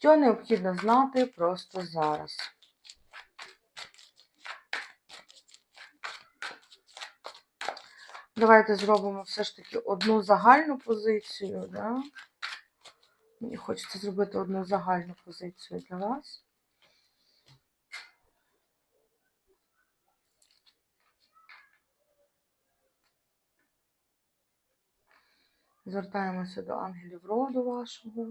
Що необхідно знати просто зараз? Давайте зробимо все ж таки одну загальну позицію. Да? Мені хочеться зробити одну загальну позицію для вас. Звертаємося до ангелів роду вашого.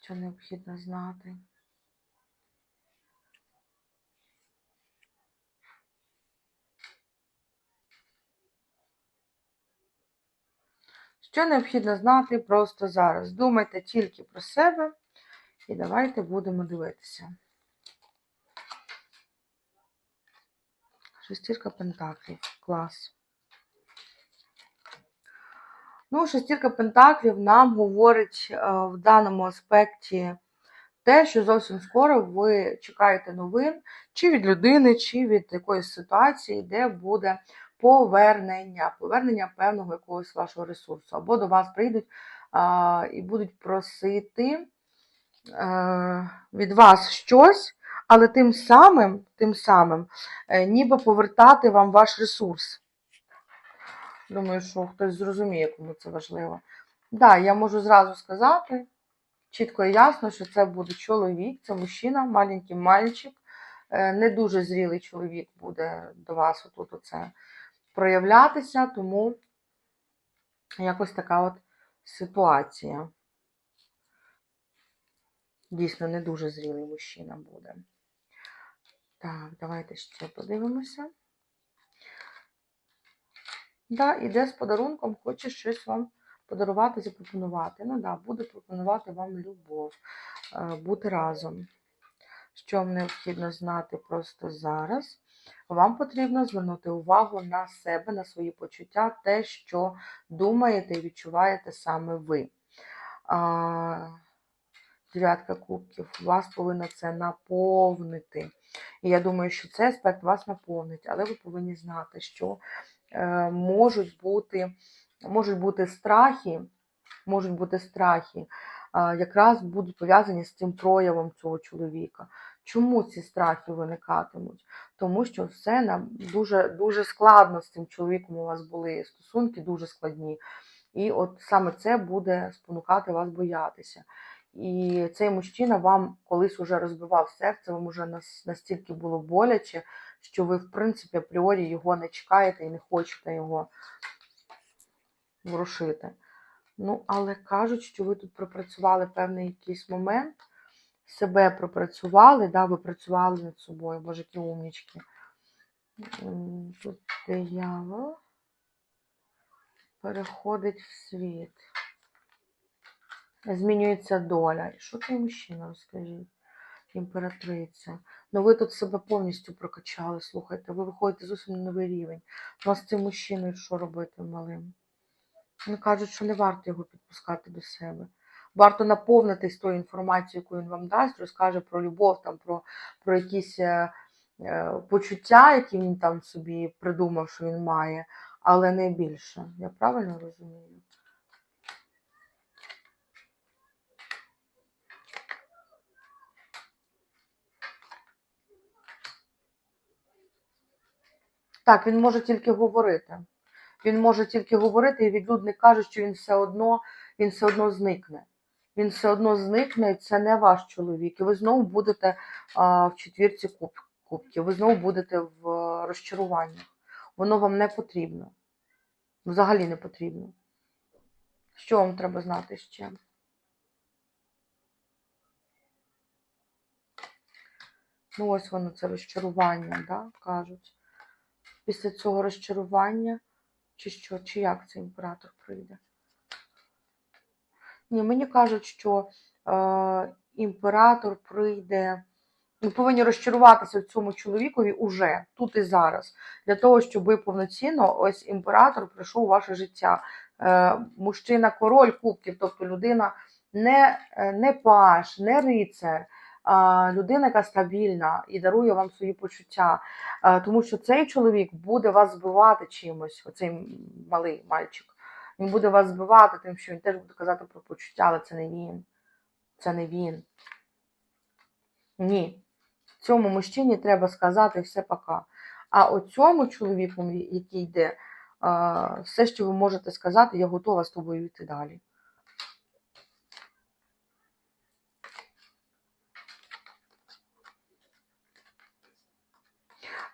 Що необхідно знати? Що необхідно знати просто зараз? Думайте тільки про себе і давайте будемо дивитися. Шестірка пентаклів. Клас. Ну, шестірка пентаклів нам говорить е, в даному аспекті те, що зовсім скоро ви чекаєте новин чи від людини, чи від якоїсь ситуації, де буде повернення, повернення певного якогось вашого ресурсу. Або до вас прийдуть а, і будуть просити е, від вас щось, але тим самим, тим самим, е, ніби повертати вам ваш ресурс. Думаю, що хтось зрозуміє, кому це важливо. Так, да, я можу зразу сказати чітко і ясно, що це буде чоловік, це мужчина, маленький мальчик, е, не дуже зрілий чоловік буде до вас отут оце проявлятися, тому якось така от ситуація. Дійсно, не дуже зрілий мужчина буде. Так, давайте ще подивимося. Да, іде з подарунком, хоче щось вам подарувати, запропонувати. Ну да, буде пропонувати вам любов, е, бути разом. Що вам необхідно знати просто зараз? Вам потрібно звернути увагу на себе, на свої почуття, те, що думаєте і відчуваєте саме ви. Дев'ятка кубків, вас повинна це наповнити. І я думаю, що цей аспект вас наповнить, але ви повинні знати, що можуть бути, можуть бути страхи, можуть бути страхи, якраз будуть пов'язані з цим проявом цього чоловіка. Чому ці страхи виникатимуть? Тому що все нам дуже, дуже складно з цим чоловіком у вас були стосунки, дуже складні. І от саме це буде спонукати вас боятися. І цей мужчина вам колись уже розбивав серце, вам уже настільки було боляче, що ви, в принципі, апріорі його не чекаєте і не хочете його ворушити. Ну, але кажуть, що ви тут пропрацювали певний якийсь момент, себе пропрацювали, да, ви працювали над собою, боже, умнічки. Тут диявол переходить в світ. Змінюється доля. І що цей мужчина, розкажіть? Імператриця. Ну ви тут себе повністю прокачали, слухайте, ви виходите зовсім на новий рівень. У вас цим мужчиною що робити малим? Вони кажуть, що не варто його підпускати до себе. Варто наповнитись тою інформацією, яку він вам дасть, розкаже про любов, там, про, про якісь е, е, почуття, які він там собі придумав, що він має, але не більше. Я правильно розумію? Так, він може тільки говорити. Він може тільки говорити, і відлюдник каже, що він все одно, він все одно зникне. Він все одно зникне, і це не ваш чоловік. І ви знову будете а, в четвірці куб, кубків, ви знову будете в а, розчаруваннях. Воно вам не потрібно. Взагалі не потрібно. Що вам треба знати ще? Ну, ось воно це розчарування, да, кажуть. Після цього розчарування, чи що, чи як цей імператор прийде? Ні, мені кажуть, що е, імператор прийде. Ми повинні розчаруватися в цьому чоловікові уже тут і зараз, для того, щоб повноцінно ось імператор прийшов у ваше життя. Е, мужчина, король кубків, тобто людина не, е, не паш, не рицар, людина, яка стабільна і дарує вам свої почуття. Тому що цей чоловік буде вас збивати чимось, оцей малий мальчик. Він буде вас збивати тим, що він теж буде казати про почуття, але це не він. Це не він. Ні. Цьому мужчині треба сказати все пока. А оцьому чоловіку, який йде, все, що ви можете сказати, я готова з тобою йти далі.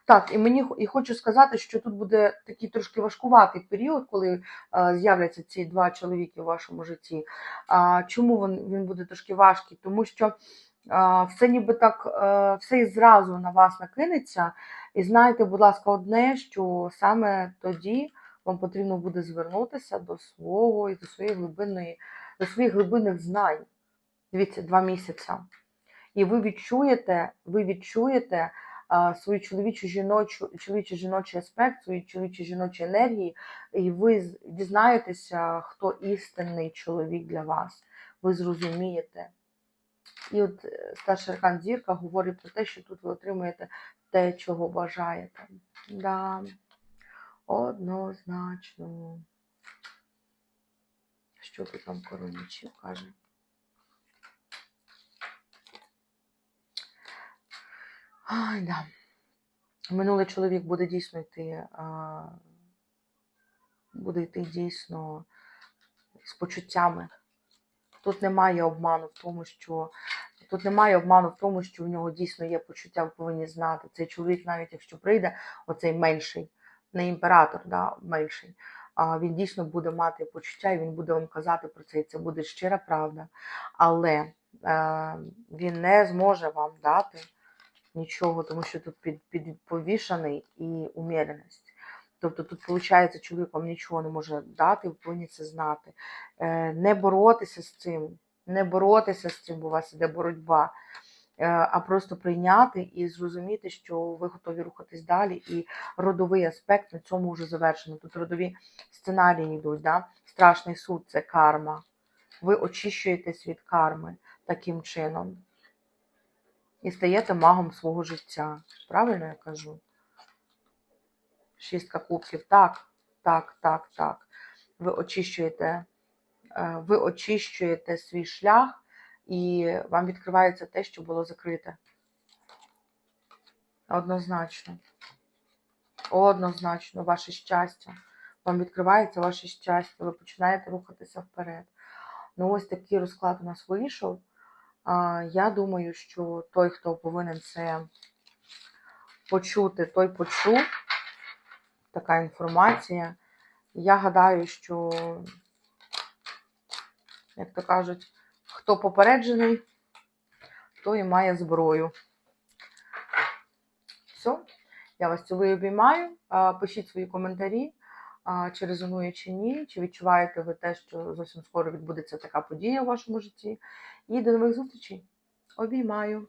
Так, і мені і хочу сказати, що тут буде такий трошки важкуватий період, коли е, з'являться ці два чоловіки в вашому житті. А чому він, він буде трошки важкий? Тому що а, все ніби так, е, все і зразу на вас накинеться. І знайте, будь ласка, одне, що саме тоді вам потрібно буде звернутися до свого і до своєї глибинної, до своїх глибинних знань. Дивіться, два місяці. І ви відчуєте, ви відчуєте свою чоловічу жіночу, чоловічий жіночий аспект, свої чоловічі жіночі енергії, і ви дізнаєтеся, хто істинний чоловік для вас. Ви зрозумієте. І от е, старший аркан зірка говорить про те, що тут ви отримуєте те, чого бажаєте. Да. Однозначно. Що тут нам коронічів каже? Ай, да. Минулий чоловік буде дійсно йти, буде йти дійсно з почуттями. Тут немає обману в тому, що тут немає обману в тому, що в нього дійсно є почуття, ви повинні знати. Цей чоловік, навіть якщо прийде, оцей менший, не імператор, да, менший, він дійсно буде мати почуття, і він буде вам казати про це, і це буде щира правда. Але е, він не зможе вам дати нічого, тому що тут під, під повішаний і уміреність. Тобто тут, виходить, чоловік вам нічого не може дати, ви повинні це знати. Е, не боротися з цим, не боротися з цим, бо у вас іде боротьба, е, а просто прийняти і зрозуміти, що ви готові рухатись далі, і родовий аспект на цьому вже завершено. Тут родові сценарії йдуть, да? страшний суд це карма. Ви очищуєтесь від карми таким чином і стаєте магом свого життя. Правильно я кажу? Шістка кубків. Так, так, так, так. Ви очищуєте, е, ви очищуєте свій шлях, і вам відкривається те, що було закрите. Однозначно. Однозначно, ваше щастя. Вам відкривається ваше щастя, ви починаєте рухатися вперед. Ну, ось такий розклад у нас вийшов. Я думаю, що той, хто повинен це почути, той почув. Така інформація. Я гадаю, що, як то кажуть, хто попереджений, той і має зброю. Все, я вас цілую обіймаю. Пишіть свої коментарі, чи резонує чи ні, чи відчуваєте ви те, що зовсім скоро відбудеться така подія у вашому житті. І до нових зустрічей. Обіймаю.